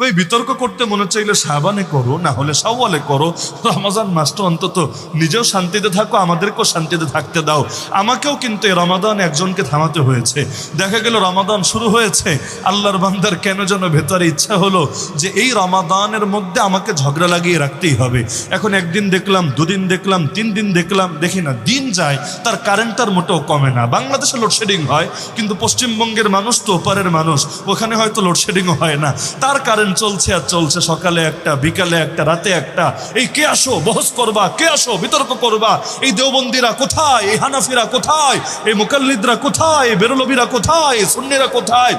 ওই বিতর্ক করতে মনে চাইলে সাবানে করো, না হলে সাওয়ালে করো। রমাজান মাসটা অন্তত নিজেও শান্তিতে থাকো, আমাদেরকেও শান্তিতে থাকতে দাও। আমাকেও কিন্তু এই রমাদান একজনকে থামাতে হয়েছে। দেখা গেল রমাদান শুরু হয়েছে। আল্লাহর বান্দার কেন যেন ভেতরে ইচ্ছা হলো যে এই রমাদানের মধ্যে আমাকে ঝগড়া লাগিয়ে রাখতেই হবে। এখন একদিন দেখলাম, দুদিন দেখলাম, তিন দিন দেখলাম, দেখি না, দিন যায়, তার কারেন্টটার মোটেও কমে না। বাংলাদেশে লোডশেডিং হয়, কিন্তু পশ্চিমবঙ্গের মানুষ তো ওপারের মানুষ, ওখানে হয়তো লোডশেডিংও হয় না। তার কারেন্ট চলছে আর চলছে। সকালে একটা, বিকালে একটা, রাতে একটা। এই কে আসো? বহস করবা। কে আসো? বিতর্ক করবা। এই দেওবন্দিরা কোথায়? এই হানাফিরা কোথায়? এই মুকাল্লিদরা কোথায়? এই বেরলবিরা কোথায়? সুন্নিরা কোথায়?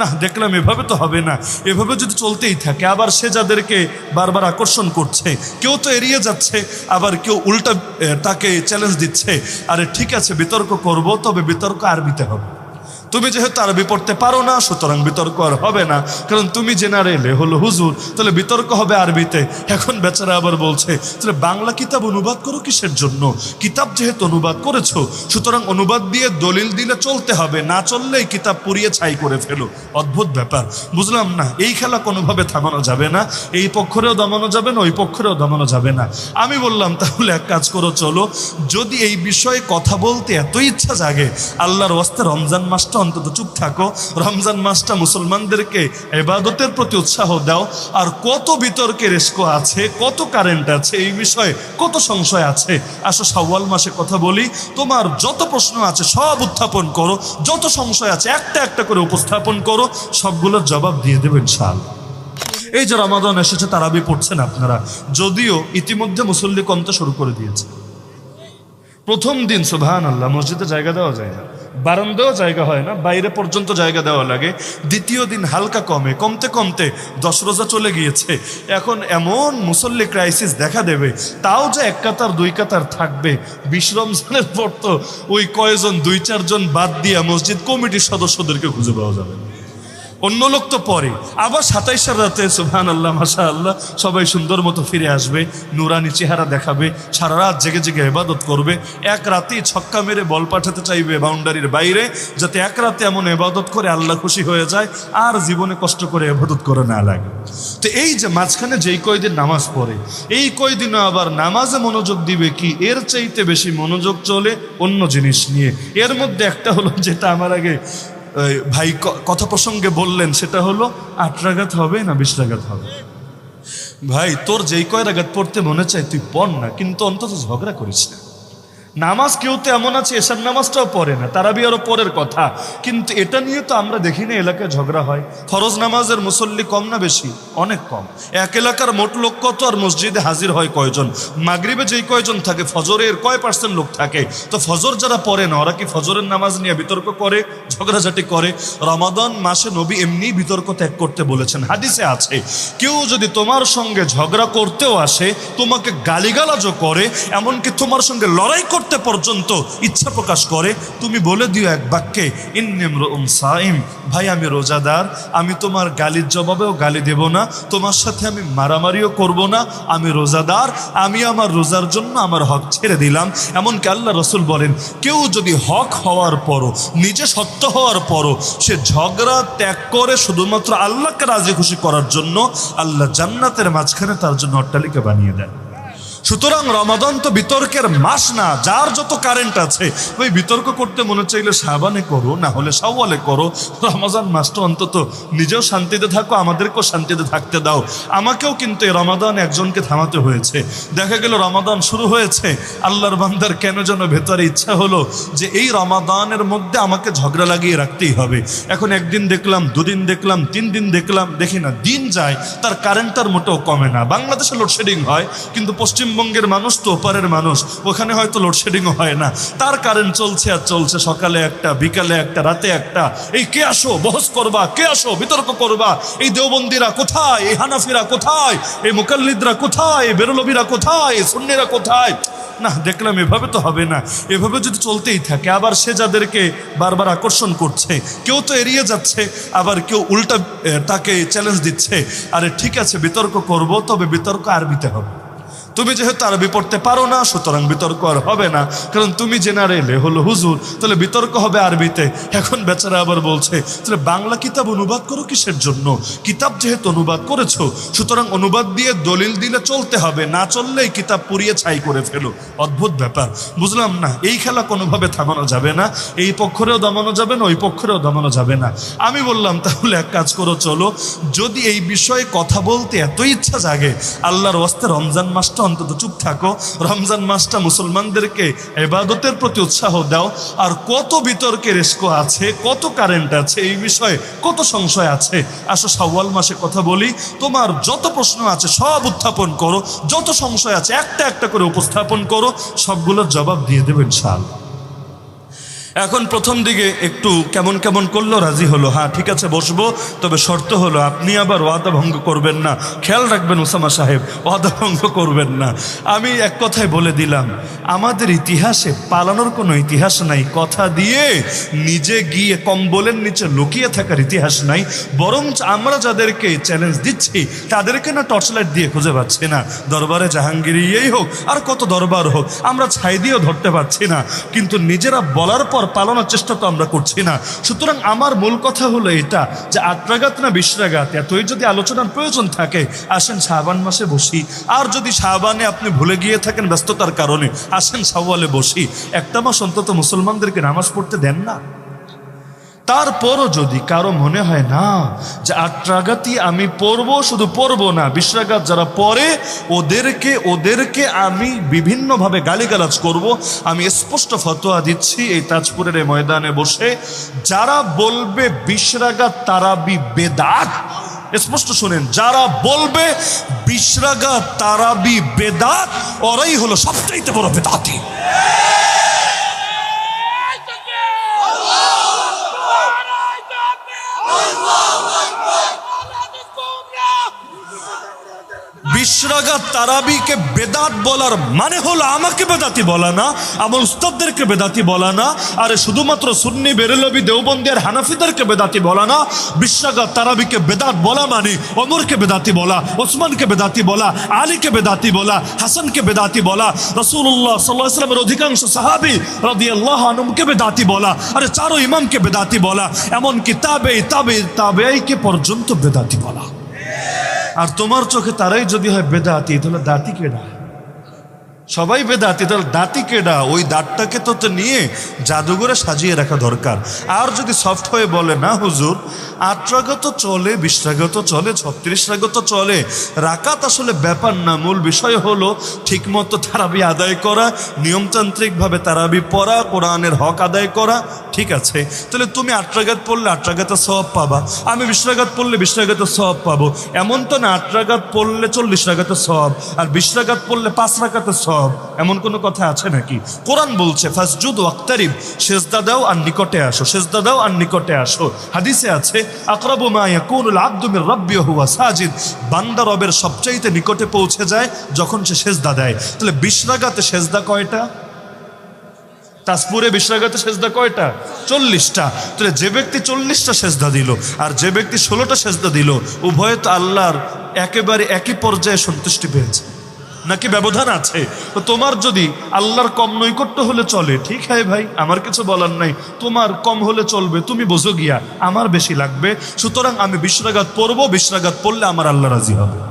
না, দেখলাম এভাবে তো হবে না। এভাবে যদি চলতেই থাকে, আবার সে যাদেরকে বারবার আকর্ষণ করছে, কেউ তো এড়িয়ে যাচ্ছে, আবার কেউ উল্টা তাকে চ্যালেঞ্জ দিচ্ছে। আরে ঠিক আছে, বিতর্ক করব, তবে বিতর্ক আরবিতে হবে তুমি যেহেতু আরবি পড়তে পারো না, সুতরাং বিতর্ক আর হবে না। কারণ তুমি জেনারেলে হলো হুজুর, তাহলে বিতর্ক হবে আরবিতে। এখন বেচারা আবার বলছে, তাহলে বাংলা কিতাব অনুবাদ করো কিসের জন্য? কিতাব যেহেতু অনুবাদ করেছ, সুতরাং অনুবাদ দিয়ে দলিল দিলে চলতে হবে, না চললেই কিতাব পুড়িয়ে ছাই করে ফেলো। অদ্ভুত ব্যাপার। বুঝলাম না, এই খেলা কোনোভাবে থামানো যাবে না। এই পক্ষরেও দমানো যাবে না, ওই পক্ষরেও দমানো যাবে না। আমি বললাম, তাহলে এক কাজ করো, চলো। যদি এই বিষয়ে কথা বলতে এত ইচ্ছা জাগে, আল্লাহর ওয়াস্তে রমজান মাসটা অন্তত চুপ থাকো। রমজান মাসটা মুসলমানদেরকে এবাদতের প্রতি উৎসাহ দাও। আর কত বিতর্কের রেস্কো আছে, কত কারেন্ট আছে, এই বিষয়ে কত সংশয় আছে? আসো সাওয়াল মাসে কথা বলি। তোমার যত প্রশ্ন আছে সব উত্থাপন করো। যত সংশয় আছে একটা একটা করে উপস্থাপন করো। সবগুলোর জবাব দিয়ে দেবেন শাল এই যে রমাদান এসেছে, তারাবি পড়ছেন আপনারা। যদিও ইতিমধ্যে মুসল্লি কমতে শুরু করে দিয়েছে। প্রথম দিন সুবাহান আল্লাহ মসজিদে জায়গা দেওয়া যায় না। বারান্দাও জায়গা হয় না, বাইরে পর্যন্ত জায়গা দেওয়া লাগে। দ্বিতীয় দিন হালকা কমে, কমতে কমতে দশ রোজা চলে গিয়েছে। এখন এমন মুসল্লি ক্রাইসিস দেখা দেবে, তাও যে এক কাতার, দুই কাতার থাকবে। বিশ পর তো ওই কয়জন, দুই, চারজন বাদ দিয়া মসজিদ কমিটির সদস্যদেরকে খুঁজে পাওয়া যাবে না। অন্য লোক তো পরে। আবার সাতাইশের রাতে সুহান আল্লাহ মাসা আল্লাহ সবাই সুন্দর মতো ফিরে আসবে, নুরানি চেহারা দেখাবে, সারা রাত জেগে জেগে এবাদত করবে, এক রাতেই ছক্কা মেরে বল পাঠাতে চাইবে বাউন্ডারির বাইরে, যাতে এক রাতে এমন এবাদত করে আল্লাহ খুশি হয়ে যায়, আর জীবনে কষ্ট করে এবাদত করে না লাগে। তো এই যে মাঝখানে যেই কয়দিন নামাজ পড়ে, এই কয়দিনও আবার নামাজে মনোযোগ দিবে কি? এর চাইতে বেশি মনোযোগ চলে অন্য জিনিস নিয়ে। এর মধ্যে একটা হলো যেটা আমার আগে ভাই কথা প্রসঙ্গে বললেন, সেটা হলো, আট রাগাত হবে না বিশ রাগাত হবে? ভাই, তোর যেই কয় রাগাত পড়তে মনে চায় তুই পড় না, কিন্তু অন্তত ঝগড়া করিস না। নামাজ কেউ তো এমন আছে এসার নামাজটাও পড়ে না তারা আরও পরের কথা। কিন্তু এটা নিয়ে তো আমরা দেখি না, এলাকায় ঝগড়া হয়। ফরজ নামাজের মুসল্লি কম না বেশি? অনেক কম। এক এলাকার মোট লোক কত আর মসজিদে হাজির হয় কয়জন? মাগরিবে যেই কয়জন থাকে, ফজরের কয় পার্সেন্ট লোক থাকে? তো ফজর যারা পড়ে না, ওরা কি ফজরের নামাজ নিয়ে বিতর্ক করে, ঝগড়াঝাটি করে? রমাদন মাসে নবী এমনি বিতর্ক ত্যাগ করতে বলেছেন। হাদিসে আছে, কেউ যদি তোমার সঙ্গে ঝগড়া করতেও আসে, তোমাকে গালিগালাজও করে, এমনকি তোমার সঙ্গে লড়াই করতে পর্যন্ত ইচ্ছা প্রকাশ করে, তুমি বলে দিও এক বাক্যে ইন্নিমরুম সাইম, ভাই আমি রোজাদার, আমি তোমার গালির জবাবেও গালি দেব না, তোমার সাথে আমি মারামারিও করব না, আমি রোজাদার, আমি আমার রোজার জন্য আমার হক ছেড়ে দিলাম। এমনকি আল্লাহ রসুল বলেন, কেউ যদি হক হওয়ার পরও, নিজে সত্য হওয়ার পরও, সে ঝগড়া ত্যাগ করে শুধুমাত্র আল্লাহকে রাজি খুশি করার জন্য আল্লাহ জান্নাতের মাঝখানে তার জন্য অট্টালিকা বানিয়ে দেন সুতরাং রমাদান তো বিতর্কের মাস না, যার যত কারেন্ট আছে। ওই বিতর্ক করতে মনে চাইলে সাবানে করো, না হলে সাওয়ালে করো। রমাজান মাসটা অন্তত নিজেও শান্তিতে থাকো, আমাদেরকেও শান্তিতে থাকতে দাও। আমাকেও কিন্তু এই রমাদান একজনকে থামাতে হয়েছে। দেখা গেল রমাদান শুরু হয়েছে। আল্লাহর বান্দার কেন যেন ভেতরে ইচ্ছা হলো যে এই রমাদানের মধ্যে আমাকে ঝগড়া লাগিয়ে রাখতেই হবে। এখন একদিন দেখলাম, দুদিন দেখলাম, তিন দিন দেখলাম, দেখি না, দিন যায়, তার কারেন্টটার মোটেও কমে না। বাংলাদেশে লোডশেডিং হয়, কিন্তু পশ্চিমবঙ্গের মানুষ তো ওপারের মানুষ, ওখানে হয়তো লোডশেডিংও হয় না। তার কারেন্ট চলছে আর চলছে, সকালে একটা, বিকালে একটা, রাতে একটা। এই কে আসো, বহস করবা, কে আসো, বিতর্ক করবা? এই দেওবন্দিরা কোথায়? এই হানাফিরা কোথায়? এই মুকাল্লিদরা কোথায়? বেরলবিরা কোথায়? সুন্নিরা কোথায়? না, দেখলাম এভাবে তো হবে না। এভাবে যদি চলতেই থাকে, আবার সে যাদেরকে বারবার আকর্ষণ করছে, কেউ তো এড়িয়ে যাচ্ছে, আবার কেউ উল্টা তাকে চ্যালেঞ্জ দিচ্ছে। আরে ঠিক আছে, বিতর্ক করব, তবে বিতর্ক আরবিতে হবে। তুমি যেহেতু আরবি পড়তে পারো না, সুতরাং বিতর্ক আর হবে না। কারণ তুমি জেনারেলে হলো হুজুর। তাহলে বিতর্ক হবে আরবিতে। এখন বেচারা আবার বলছে, তাহলে বাংলা কিতাব অনুবাদ করো কিসের জন্য? কিতাব যেহেতু অনুবাদ করেছ, সুতরাং অনুবাদ দিয়ে দলিল দিলে চলতে হবে। না চললেই কিতাব পুড়িয়ে ছাই করে ফেলো। অদ্ভুত ব্যাপার। বুঝলাম না, এই খেলা কোনোভাবে থামানো যাবে না। এই পক্ষরেও দমানো যাবে না, ওই পক্ষরেও দমানো যাবে না। আমি বললাম, তাহলে এক কাজ করো, চলো। যদি এই বিষয়ে কথা বলতে এত ইচ্ছা জাগে, আল্লাহর ওয়াস্তে রমজান মাসটা অন্তত চুপ থাকো। রমজান মাসটা মুসলমানদেরকে এবাদতের প্রতি উৎসাহ দাও। আর কত বিতর্কে রেস্কো আছে, কত কারেন্ট আছে, এই বিষয়ে কত সংশয় আছে? আসো সাওয়াল মাসে কথা বলি। তোমার যত প্রশ্ন আছে সব উত্থাপন করো। যত সংশয় আছে একটা একটা করে উপস্থাপন করো। সবগুলোর জবাব দিয়ে দেবেন ইনশাআল্লাহ। এখন প্রথম দিকে একটু কেমন কেমন করল, রাজি হলো। হ্যাঁ ঠিক আছে, বসবো, তবে শর্ত হলো আপনি আবার ওয়াদা ভঙ্গ করবেন না। খেয়াল রাখবেন ওসামা সাহেব, ওয়াদা ভঙ্গ করবেন না। আমি এক কথায় বলে দিলাম, আমাদের ইতিহাসে পালানোর কোনো ইতিহাস নাই। কথা দিয়ে নিজে গিয়ে কম্বলের নিচে লুকিয়ে থাকার ইতিহাস নাই। বরং আমরা যাদেরকে চ্যালেঞ্জ দিচ্ছি, তাদেরকে না টর্চ লাইট দিয়ে খুঁজে পাচ্ছি না। দরবারে জাহাঙ্গীরিয়েই হোক, আর কত দরবার হোক, আমরা ছাই দিয়েও ধরতে পারছি না। কিন্তু নিজেরা বলার পর পালানোর চেষ্টা তো আমরা করছি না। সুতরাং আমার মূল কথা হলো এটা, যে আটরাগাত না বিশ্রাঘাত, এতই যদি আলোচনার প্রয়োজন থাকে, আসেন শাহবান মাসে বসি। আর যদি শাহবানে আপনি ভুলে গিয়ে থাকেন ব্যস্ততার কারণে, আসেন সাওয়ালে বসি। একটা মাস অন্তত মুসলমানদেরকে নামাজ পড়তে দেন না। তারপরও যদি কারও মনে হয় না যে আট্রাগাতি আমি পড়ব, শুধু পড়ব না, বিশ্রাগাত যারা পড়ে, ওদেরকে ওদেরকে আমি বিভিন্নভাবে গালিগালাজ করব। আমি স্পষ্ট ফতোয়া দিচ্ছি এই তাজপুরের এই ময়দানে বসে। যারা বলবে বিশ্রাগাত তারাবি বেদাত, স্পষ্ট শোনেন, যারা বলবে বিশ্রাগাত তারাবি বেদাত, ওরাই হলো সবচাইতে বড় বেদাতি। Oh! বিশ্রাগাত তারাবিকে বেদাত বলার মানে হলো আমাকে বেদাতি বলা না, আমার উস্তাদদেরকে বেদাতি বলা না, আরে শুধুমাত্র সুন্নি বেরেলবি দেওবন্দি আর হানাফিদেরকে বেদাতি বলা না। বিশ্রাগাত তারাবিকে বেদাত বলা মানে অমরকে বেদাতি বলা, ওসমানকে বেদাতি বলা, আলীকে বেদাতি বলা, হাসানকে বেদাতি বলা রসুল্লাহ সাল্লাহ ইসলামের অধিকাংশ সাহাবি রদি আল্লাহ আনুমকে বেদাতি বলা, আরে চারো ইমামকে বেদাতি বলা, এমনকি তাবে তাবে তাবেইকে পর্যন্ত বেদাতি বলা। আর তোমার চোখে তারাই যদি হয় বেদাতি তাহলে দাঁতি কেডা সবাই বেদাতি তাহলে দাঁতি কেডা? ওই দাঁতটাকে তো তো নিয়ে জাদুঘরে সাজিয়ে রাখা দরকার। আর যদি সফট হয়ে বলে, না হুজুর আট রাগত চলে বিশ রাগত চলে ছত্রিশ রাগত চলে। রাকাত আসলে ব্যাপার না, মূল বিষয় হলো ঠিকমতো তারাবি আদায় করা, নিয়মতান্ত্রিকভাবে তারাবি পড়া, কোরআনের হক আদায় করা, ঠিক আছে। তাহলে তুমি আট রাগাত পড়লে আট রাগাতে সব পাবা। আমি বিশ রাগাত পড়লে বিশরাগাতে সব পাবো। এমন তো না আট রাগাত পড়লে চল্লিশ রাগাতে সব আর বিশ রাগাত পড়লে পাঁচ রাগাতে সব এমন কোনো কথা আছে নাকি? কোরআন বলছে, ফাসজুদ ওয়াক্তারিব, সেজদা দাও আর নিকটে আসো, সেজদা দাও আর নিকটে আসো। হাদিসে আছে, আকরাবু মা ইয়াকুনুল আবদু মির রাব্বি হুয়া সাজিদ। বান্দা রবের সবচাইতে নিকটে পৌঁছে যায় যখন সে সেজদা দেয়। তাহলে বিশ রাগাতে সেজদা কয়টা? তাজপুরে বিশ্রাগাতে সেজদা কয়টা? চল্লিশটা। তাহলে যে ব্যক্তি চল্লিশটা সেজদা দিল আর যে ব্যক্তি ষোলোটা সেজদা দিল, উভয় তো আল্লাহর একেবারে একই পর্যায়ে সন্তুষ্টি পেয়েছে। নাকি ব্যবধান আছে। তো তোমার যদি আল্লাহর কম নৈকট্য হলে চলে, ঠিক হ্যাঁ ভাই? আমার কিছু বলার নাই। তোমার কম হলে চলবে, তুমি বোঝো গিয়া, আমার বেশি লাগবে। সুতরাং আমি বিশ্রাঘাত পড়ব বিশ্রাঘাত পড়লে আমার আল্লাহ রাজি হবে।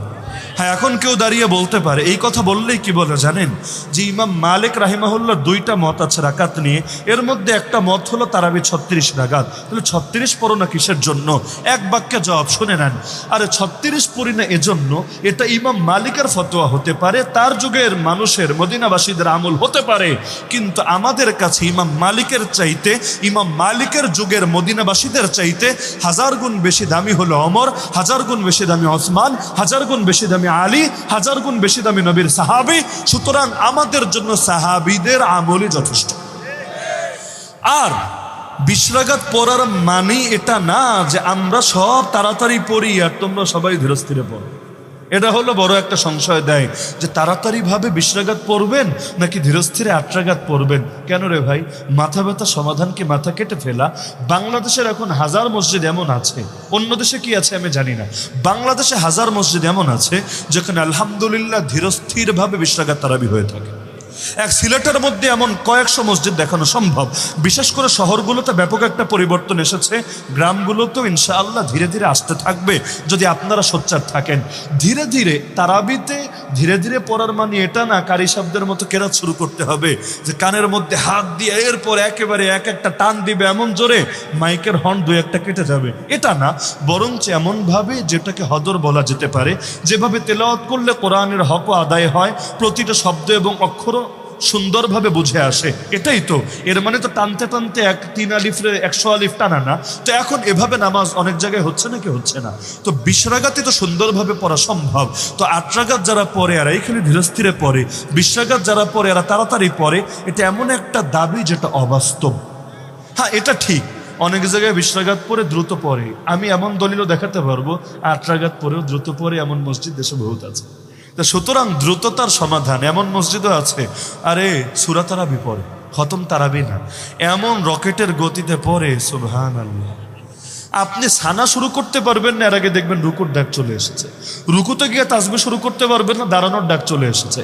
হ্যাঁ এখন কেউ দাঁড়িয়ে বলতে পারে। এই কথা বললেই কি বলে জানেন? যে ইমাম মালিক রাহিমাহুল্লার দুইটা মত আছে রাকাত নিয়ে। এর মধ্যে একটা মত হলো তারাবি ছত্রিশ রাগাত তাহলে ছত্রিশ পড়ো না কিসের জন্য? এক বাক্যে জবাব শুনে নেন। আরে ছত্রিশ পড়ি না এজন্য এটা ইমাম মালিকের ফতোয়া হতে পারে, তার যুগের মানুষের, মদিনাবাসীদের আমল হতে পারে। কিন্তু আমাদের কাছে ইমাম মালিকের চাইতে, ইমাম মালিকের যুগের মদিনাবাসীদের চাইতে হাজার গুণ বেশি দামি হলো অমর, হাজার গুণ বেশি দামি ওসমান, হাজার গুণ বেশি দামি আলী, হাজার গুণ বেশি দামি নবীর সাহাবি। সুতরাং আমাদের জন্য সাহাবিদের আমলই যথেষ্ট। আর বিশ্রাঘাত পড়ার মানে এটা না যে আমরা সব তাড়াতাড়ি পড়ি আর তোমরা সবাই ধীরস্থিরে পড়ো। এটা হলো বড় একটা সংশয় দেয় যে তাড়াতাড়িভাবে বিশ্রাঘাত পড়বেন নাকি ধীরস্থিরে আট্রাঘাত পড়বেন? কেন রে ভাই? মাথা ব্যথা সমাধানকে মাথা কেটে ফেলা? বাংলাদেশের এখন হাজার মসজিদ এমন আছে। অন্য দেশে কি আছে আমি জানি না। বাংলাদেশে হাজার মসজিদ এমন আছে যেখানে আলহামদুলিল্লাহ ধীরস্থিরভাবে বিশ্রাঘাত তারাবি হয়ে থাকে। এক সিলেটের মধ্যে এমন কয়েকশো মসজিদ দেখানো সম্ভব। বিশেষ করে শহরগুলোতে ব্যাপক একটা পরিবর্তন এসেছে। গ্রামগুলোতেও ইনশাআল্লাহ ধীরে ধীরে আসতে থাকবে যদি আপনারা সোচ্চার থাকেন। ধীরে ধীরে তারাবিতে ধীরে ধীরে পড়ার মানে এটা না, কারি শব্দের মতো কেরাত শুরু করতে হবে। যে কানের মধ্যে হাত দিয়ে এরপর একেবারে এক একটা টান দিবে এমন জোরে মাইকের হর্ন দু একটা কেটে যাবে। এটা না, বরঞ্চ এমনভাবে যেটাকে হদর বলা যেতে পারে। যেভাবে তেলাওয়াত করলে কোরআনের হক আদায় হয়, প্রতিটা শব্দ এবং অক্ষর সুন্দরভাবে বুঝে আসে। এটাই তো। এর মানে তো টানতে টানতে এক তিন আলিফরে একশো আলিফ টানা না। তো এখন এভাবে নামাজ অনেক জায়গায় হচ্ছে নাকি হচ্ছে না? তো বিশ্রাগাতে তো সুন্দরভাবে পড়া সম্ভব। তো আটরাগাত যারা পড়ে এরা এখানে ধীরস্থিরে পড়ে বিশ্রাগাত যারা পড়ে, এরা তাড়াতাড়ি পড়ে, এটা এমন একটা দাবি যেটা অবাস্তব। হ্যাঁ এটা ঠিক। অনেক জায়গায় বিশ্রাঘাত পরে দ্রুত পড়ে। আমি এমন দলিলও দেখাতে পারব আটরাঘাত পরেও দ্রুত পড়ে এমন মসজিদ দেশে বহুত আছে। তা সুতরাং দ্রুততার সমাধান এমন মসজিদও আছে। আরে, সুরা পরে খতম তারাবি না। এমন রকেটের গতিতে পরে সুবহান আল্লাহ আপনি সানা শুরু করতে পারবেন না, এর আগে দেখবেন রুকুর ডাক চলে এসেছে। রুকুতে গিয়ে তাসবি শুরু করতে পারবেন না, দাঁড়ানোর ডাক চলে এসেছে।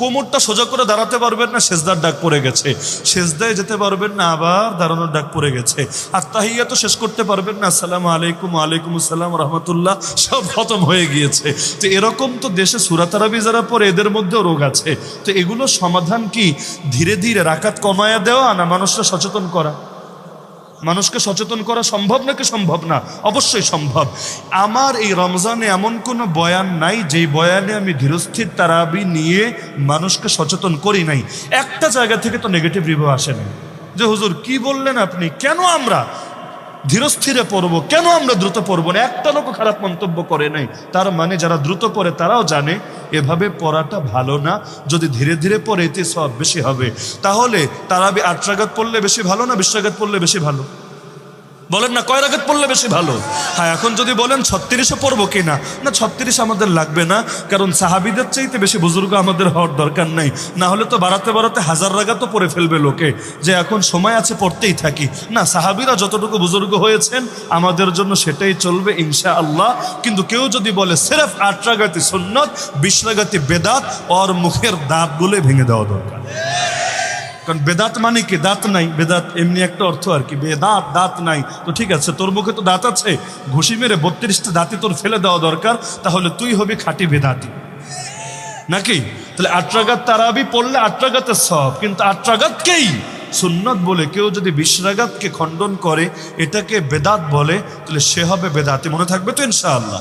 কোমরটা সোজা করে দাঁড়াতে পারবেন না, সেজদার ডাক পড়ে গেছে। সেজদায় যেতে পারবেন না, আবার দাঁড়ানোর ডাক পড়ে গেছে। আর তাহিয়া তো শেষ করতে পারবেন না, আসসালাম আলাইকুম আলাইকুম আসসালাম, রহমতুল্লাহ, সব খতম হয়ে গিয়েছে। তো এরকম তো দেশে সুরাতারাবি যারা পরে এদের মধ্যেও রোগ আছে। তো এগুলো সমাধান কি? ধীরে ধীরে রাকাত কমায়া দেওয়া না মানুষরা সচেতন করা? মানুষকে সচেতন করা সম্ভব নাকি সম্ভব না? অবশ্যই সম্ভব। আমার এই রমজানে এমন কোনো বয়ান নাই, যেই বয়ানে আমি ধীরস্থির তারাবি নিয়ে মানুষকে সচেতন করি নাই। একটা জায়গা থেকে তো নেগেটিভ রিভিউ আসে নাই। যে হুজুর, কি বললেন আপনি? কেন আমরা ধীরস্থিরে পড়ব? কেন আমরা দ্রুত পড়ব না? একটা লোক খারাপ মন্তব্য করে নাই। তার মানে যারা দ্রুত পড়ে, তারাও জানে এভাবে পড়াটা ভালো না। যদি ধীরে ধীরে পড়ে, এতে সব বেশি হবে। তাহলে তারাবি আট পড়লে বেশি ভালো না, বিশ পড়লে বেশি ভালো? বলেন না, কয় রাগাত পড়লে বেশি ভালো? হ্যাঁ এখন যদি বলেন ছত্রিশে পড়ব কি না, ছত্রিশ আমাদের লাগবে না, কারণ সাহাবিদের চাইতে বেশি বুজুর্গ আমাদের হওয়ার দরকার নাই। না হলে তো বাড়াতে বাড়াতে হাজার রাগাতও পড়ে ফেলবে লোকে, যে এখন সময় আছে পড়তেই থাকি। না, সাহাবিরা যতটুকু বুজুর্গ হয়েছেন, আমাদের জন্য সেটাই চলবে ইনশা আল্লাহ কিন্তু কেউ যদি বলে, সেরেফ আট রাগাতি সুন্নত, বিশ রাগাতি বেদাত, ওর মুখের দাঁতগুলো ভেঙে দেওয়া দরকার। কারণ বেদাত মানে কি? দাঁত নাই। বেদাত এমনি একটা অর্থ আর কি। বেদাত, দাঁত নাই। তো ঠিক আছে, তোর মুখে তো দাঁত আছে। ঘুষি মেরে বত্রিশটা দাঁতে তোর ফেলে দেওয়া দরকার। তাহলে তুই হবি খাঁটি বেদাতি। নাকি? তাহলে আটরাগাত তারাবি পড়লে আটরাগাতের সব। কিন্তু আটরাগাতকেই সুন্নত বলে কেউ যদি বিশ্রাগাতকে খণ্ডন করে, এটাকে বেদাত বলে, তাহলে সে হবে বেদাতি। মনে থাকবে তো ইনশাআল্লাহ।